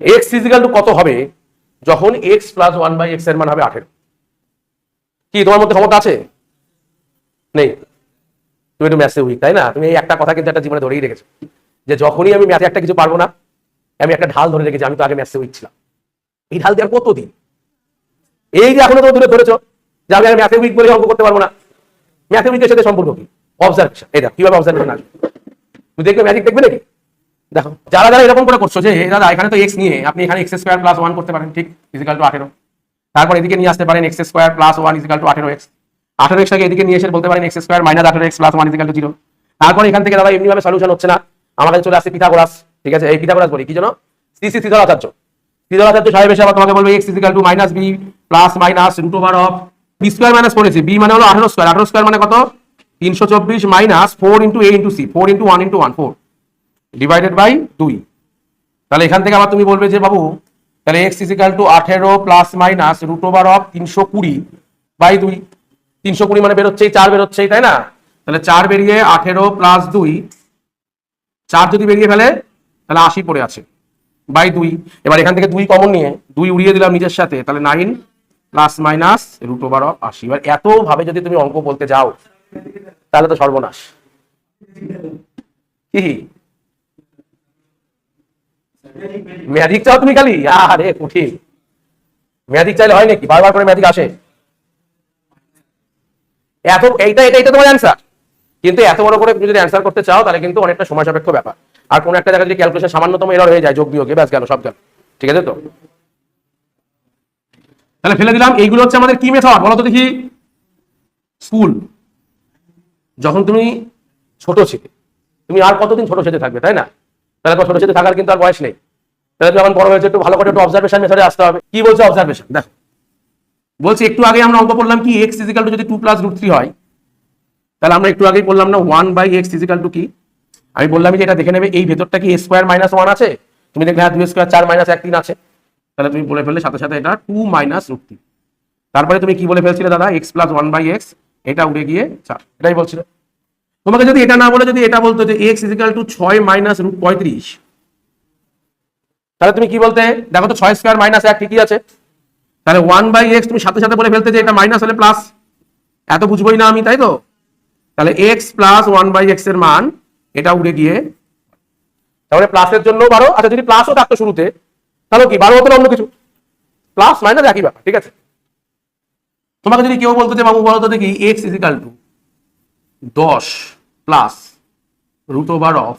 X equal two কত হবে? যখন এক্স প্লাস ওয়ান বাই এক্সের মান হবে আঠেরো। কি, তোমার মধ্যে ক্ষমতা আছে? নেই। তুমি একটু ম্যাথে উইক তাই না? তুমি এই একটা কথা কিন্তু একটা জীবনে ধরেই রেখেছো। যে যখনই আমি ম্যাথে একটা কিছু পারব না, আমি একটা ঢাল ধরে রেখেছি, আমি তো আগে ম্যাথে উইক ছিলাম। এই ঢাল দেওয়ার কতদিন? এই যে এখনও তো দূরে ধরেছো যে আমি ম্যাথে উইক বলে অঙ্ক করতে পারব না। ম্যাথে উইকের সাথে সম্পর্ক কি? অবজারভেশন এটা কীভাবে অবজারভেশন আসবে? তুমি দেখবে ম্যাজিক দেখবে নাকি? দেখো, যারা যারা এরকম করে করছ যে দাদা, এখানে তো এক্স নিয়ে, আপনি এখানে এক্স স্কোয়ার প্লাস ওয়ান করতে পারেন, ঠিক? ইজিক্যাল টু আঠেরো। তারপর এদিকে নিয়ে আসতে পারেন x square plus one equal to আঠেরো এক্স আঠেরো এক্সটাকে এদিকে নিয়ে এসে বলতে পারেন এক্স স্কোয়ার মাইনাস আঠেরো x plus one equal to zero তারপর এখান থেকে দাদা, এমনিভাবে সলিউশন হচ্ছে না। কাছে চলে আসছে পিথাগোরাস ঠিক আছে? এই পিথাগোরাস বলি, কি জানো শ্রী শ্রী শ্রীধরাচার্য শ্রীধরাচার্য সাহেব এসে আবার তোমাকে বলবে x equal to minus b plus minus root over of b square minus পড়েছে বি মানে হলো আঠারো স্কোয়ার আঠারো স্কোয়ার মানে কত? তিনশো চব্বিশ minus four into a into c four into one into one four divided by দুই তাহলে এখান থেকে আবার তুমি বলবে যে, বাবু, তাহলে এক্স ইজিক্যাল টু আঠেরো plus minus root over of তিনশো কুড়ি বাই দুই। তিনশো কুড়ি মানে বেরোচ্ছেই চার বেরোচ্ছেই তাই না? তাহলে চার বেরিয়ে আঠেরো প্লাস দুই, চার যদি বেরিয়ে ফেলে, তাহলে আশি পড়ে আছে বাই দুই। এবার এখান থেকে দুই কমন নিয়ে, দুই উড়িয়ে দিলাম নিজের সাথে, তাহলে nine plus minus root over of আশি। এবার এত ভাবে যদি তুমি অঙ্ক বলতে যাও, তাহলে তো সর্বনাশ। কি ম্যাজিক চাও তুমি খালি? আরে, কঠিন। ম্যাজিক চাইলে হয় নাকি? বারবার করে ম্যাজিক আসে। এত, এইটা এটা এটা তোমার অ্যান্সার কিন্তু এত বড় করে তুমি যদি অ্যান্সার করতে চাও, তাহলে কিন্তু অনেকটা সময় সাপেক্ষ ব্যাপার। আর কোন একটা জায়গায় যদি ক্যালকুলেশন সামান্যতম এরর হয়ে যায়, যোগ বিয়োগে, ব্যাস গেল, সব গেল। ঠিক আছে তো? তাহলে ফেলে দিলাম। এইগুলো হচ্ছে আমাদের কি মেথড বলো তো দেখি। স্কুল। যখন তুমি ছোট ছিলে। তুমি আর কতদিন ছোট সেজে থাকবে, তাই না? তাহলে ছোট সেজে থাকার কিন্তু আর বয়স নেই। তাহলে যখন বড় হয়েছে, একটু ভালো করে একটু অবজারভেশন মেথডে আসতে হবে। কি বলছে অবজারভেশন দেখো। বলছি, একটু আগে আমরা অঙ্ক করলাম কি এক্স ইজিক্যাল টু যদি টু প্লাস রুট থ্রি হয়, তাহলে আমরা একটু আগেই বললাম না one by x equal to কি? আমি বললাম যে এটা দেখে নেবে, এই ভেতরটা কি স্কোয়ার মাইনাস ওয়ান আছে? তুমি দেখলে হ্যাঁ দুই স্কোয়ার চার মাইনাস এক, তিন আছে। তাহলে তুমি বলে ফেললে, সাথে সাথে এটা টু মাইনাস রুট থ্রি তারপরে তুমি কি বলে ফেলছিলে দাদা? X plus one by x এটা উঠে গিয়ে, চার। এটাই বলছিল। তোমাকে যদি এটা না বলে, যদি এটা বলতো যে এক্স ইজিক্যাল টু ছয় মাইনাস রুট পঁয়ত্রিশ, তাহলে তুমি কি বলতে? দেখো তো ছয় স্কোয়ার মাইনাস এক ঠিকই আছে? তাহলে ওয়ান বাই এক্স তুমি সাথে সাথে বলে ফেলতে যে এটা মাইনাস হলে প্লাস এত বুঝবোই না আমি, তাই তো? তাহলে এক্স প্লাস ওয়ান বাই এক্সের মান, এটা উড়ে গিয়ে, তাহলে প্লাসের জন্য বারো আচ্ছা যদি প্লাসও থাকতো শুরুতে, তাহলে কি বারো হতো অন্য কিছু? প্লাস মাইনাস একই ব্যাপার, ঠিক আছে? তোমাকে যদি কেউ বলতো যে বাবু বলতো দেখি এক্স ইজিক্যাল টু দশ plus root over of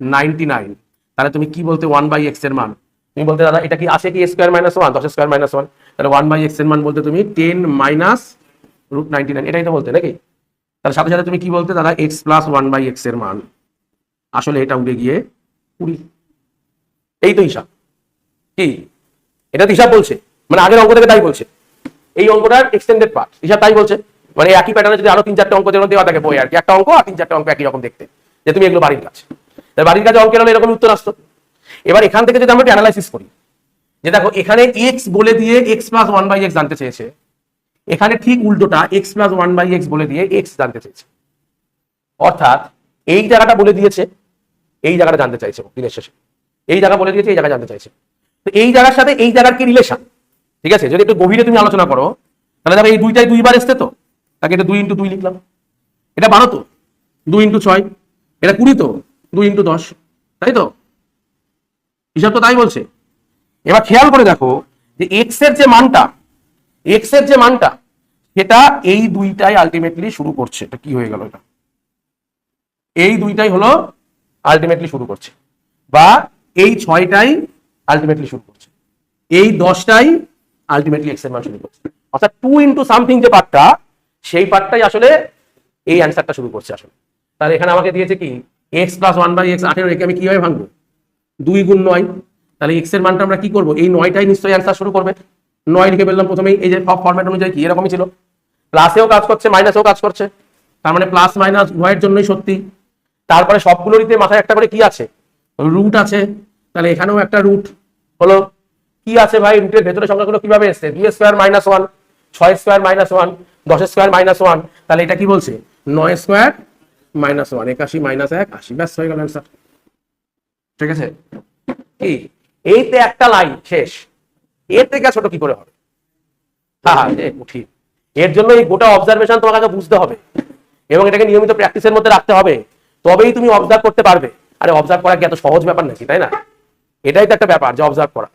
ninety nine তাহলে তুমি কি বলতে ওয়ান বাই এক্সের মান? তুমি বলতে, দাদা, এটা কি আসে কি স্কোয়ার মাইনাস ওয়ান দশ স্কোয়ার মাইনাস ওয়ান তাহলে ওয়ান বাই এক্সের মান বলতে তুমি ten minus root ninety nine এটাই তো বলতে, নাকি? তার সাথে সাথে তুমি কি বলতে, দাদা এক্স প্লাস ওয়ান বাই এক্সের মান? আসলে এটা উঠে গিয়ে কুড়ি। এই তো হিসাব। কি? এটা তো হিসাব বলছে। মানে আগের অঙ্ক থেকে তাই বলছে। এই অঙ্কটার এক্সটেন্ডেড পার্ট হিসাব তাই বলছে। মানে একই প্যাটার্নে যদি আরও তিন চারটে অঙ্ক যেমন দেওয়া থাকে বই আর কি, একটা অঙ্ক আর তিন চারটে অঙ্ক একই রকম দেখতে, যে তুমি এগুলো বাড়ির তাই বাড়ির কাছে অঙ্কের হলে এরকম উত্তর আসতো। এবার এখান থেকে যদি আমরা অ্যানালাইসিস করি, যে দেখো এখানে এক্স বলে দিয়ে x plus one by x জানতে চেয়েছে, এখানে ঠিক উল্টোটা x plus one by x বলে দিয়ে এক্স জানতে চেয়েছে। অর্থাৎ এই জায়গাটা বলে দিয়েছে, এই জায়গাটা জানতে চাইছে দিনের শেষে। এই জায়গা বলে দিয়েছে, এই জায়গা জানতে চাইছে। তো এই জায়গার সাথে এই জায়গার কি রিলেশন ঠিক আছে, যদি একটু গভীরে তুমি আলোচনা করো, তাহলে দেখো এই দুইটাই দুইবার এসছে তো? তাকে এটা দুই ইন্টু দুই লিখলাম। এটা বারো তো? দুই ইন্টু ছয়? এটা কুড়ি তো? দুই ইন্টু দশ? তাই তো? হিসাব তো তাই বলছে। এবার খেয়াল করে দেখো যে এক্সের যে মানটা এক্সের যে মানটা, সেটা এই দুইটাই আলটিমেটলি শুরু করছে। এটা কি হয়ে গেল এটা? এই দুইটাই হলো আলটিমেটলি শুরু করছে। বা এই ছয়টাই আলটিমেটলি শুরু করছে। এই দশটাই আলটিমেটলি এক্সের মান শুরু করছে। অর্থাৎ টু ইন্টু সামথিং যে পার্টটা সেই পার্টটাই আসলে এই অ্যান্সারটা শুরু করছে আসলে। তাহলে এখানে আমাকে দিয়েছে কি x plus one by x আঠেরো, একে আমি কীভাবে ভাঙবো? দুই গুণ নয়। তাহলে এক্সের মানটা আমরা কি করব? এই নয়টাই নিশ্চয়ই অ্যান্সার শুরু করবে। নয় লিখে ফেললাম প্রথমেই, এই যে ফরম্যাট অনুযায়ী কি, এরকমই ছিল। প্লাসেও কাজ করছে মাইনাসেও কাজ করছে। তার মানে প্লাস মাইনাস উভয়ের জন্যই সত্যি। তারপরে সবগুলোরইতে মাথায় একটা করে কি আছে? রুট আছে। তাহলে এখানেও একটা রুট হলো। কি আছে ভাই? রুটের ভেতরে সংখ্যাগুলো কীভাবে এসছে? দুই স্কোয়ার মাইনাস ওয়ান ছয় স্কোয়ার মাইনাস ওয়ান দশ স্কোয়ার মাইনাস ওয়ান তাহলে এটা কি বলছে? নয় স্কোয়ার মাইনাস ওয়ান একাশি মাইনাস এক, আশি, ব্যাস, হয়ে গেল অ্যান্সার ঠিক আছে? কি? এইতে একটা লাইন শেষ। এর থেকে ছোট কি করে হবে? হ্যাঁ এর জন্য এই গোটা অবজারভেশন তোমাকে বুঝতে হবে। এবং এটাকে নিয়মিত প্র্যাকটিসের মধ্যে রাখতে হবে। তবেই তুমি অবজার্ভ করতে পারবে। আরে অবজার্ভ করা কি এত সহজ ব্যাপার নাকি, তাই না? এটাই তো একটা ব্যাপার যে অবজার্ভ করা।